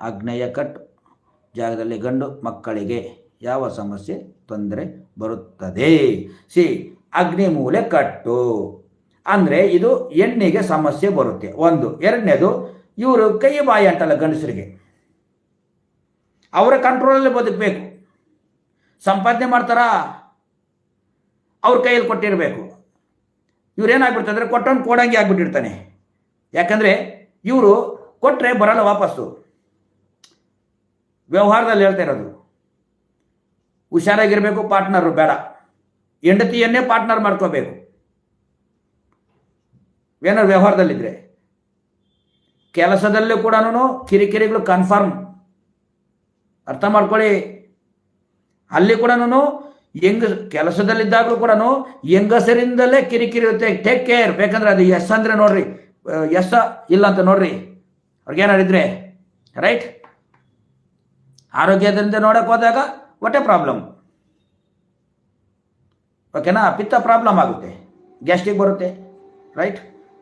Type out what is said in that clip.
ಆಗ್ನೇಯ ಕಟ್ ಜಾಗದಲ್ಲಿ ಗಂಡು ಮಕ್ಕಳಿಗೆ ಯಾವ ಸಮಸ್ಯೆ, ತೊಂದರೆ ಬರುತ್ತದೆ? ಸಿ, ಅಗ್ನಿ ಮೂಲೆ ಕಟ್ಟು. ಅಂದರೆ ಇದು ಹೆಣ್ಣಿಗೆ ಸಮಸ್ಯೆ ಬರುತ್ತೆ. ಒಂದು, ಎರಡನೇದು, ಇವರು ಕೈ ಬಾಯಿ ಅಂಟಲ್ಲ ಗಂಡಸರಿಗೆ. ಅವರ ಕಂಟ್ರೋಲಲ್ಲಿ ಬದುಕಬೇಕು. ಸಂಪಾದನೆ ಮಾಡ್ತಾರಾ? ಅವ್ರ ಕೈಯಲ್ಲಿ ಕೊಟ್ಟಿರಬೇಕು. ಇವ್ರೇನಾಗ್ಬಿಡ್ತಂದ್ರೆ ಕೊಟ್ಟವನು ಕೊಡಂಗೆ ಆಗ್ಬಿಟ್ಟಿರ್ತಾನೆ. ಯಾಕಂದರೆ ಇವರು ಕೊಟ್ಟರೆ ಬರಲ್ಲ ವಾಪಸ್ಸು. ವ್ಯವಹಾರದಲ್ಲಿ ಹೇಳ್ತಾ ಇರೋದು. ಹುಷಾರಾಗಿರಬೇಕು ಪಾರ್ಟ್ನರು ಬೇಡ. ಹೆಂಡತಿಯನ್ನೇ ಪಾರ್ಟ್ನರ್ ಮಾಡ್ಕೋಬೇಕು. ಏನಾರು ವ್ಯವಹಾರದಲ್ಲಿದ್ದರೆ ಕೆಲಸದಲ್ಲೂ ಕೂಡ ಕಿರಿಕಿರಿಗಳು ಕನ್ಫರ್ಮ್ ಅರ್ಥ ಮಾಡ್ಕೊಳ್ಳಿ. ಅಲ್ಲಿ ಕೂಡ ಹೆಂಗ, ಕೆಲಸದಲ್ಲಿದ್ದಾಗಲೂ ಕೂಡ ಹೆಂಗಸರಿಂದಲೇ ಕಿರಿಕಿರಿ ಇರುತ್ತೆ. ಟೇಕ್ ಕೇರ್ ಬೇಕಂದ್ರೆ ಅದು ಎಸ್ ಅಂದ್ರೆ ನೋಡ್ರಿ. ಎಸ್ ಇಲ್ಲ ಅಂತ ನೋಡ್ರಿ. ಅವ್ರಿಗೇನಾರಿದ್ರೆ ರೈಟ್ ಆರೋಗ್ಯದಿಂದ ನೋಡಕ್ಕೆ ಹೋದಾಗ ಹೊಟ್ಟೆ ಪ್ರಾಬ್ಲಮ್ ಓಕೆನಾ ಪಿತ್ತ ಪ್ರಾಬ್ಲಮ್ ಆಗುತ್ತೆ. ಗ್ಯಾಸ್ಟ್ರಿಕ್ ಬರುತ್ತೆ ರೈಟ್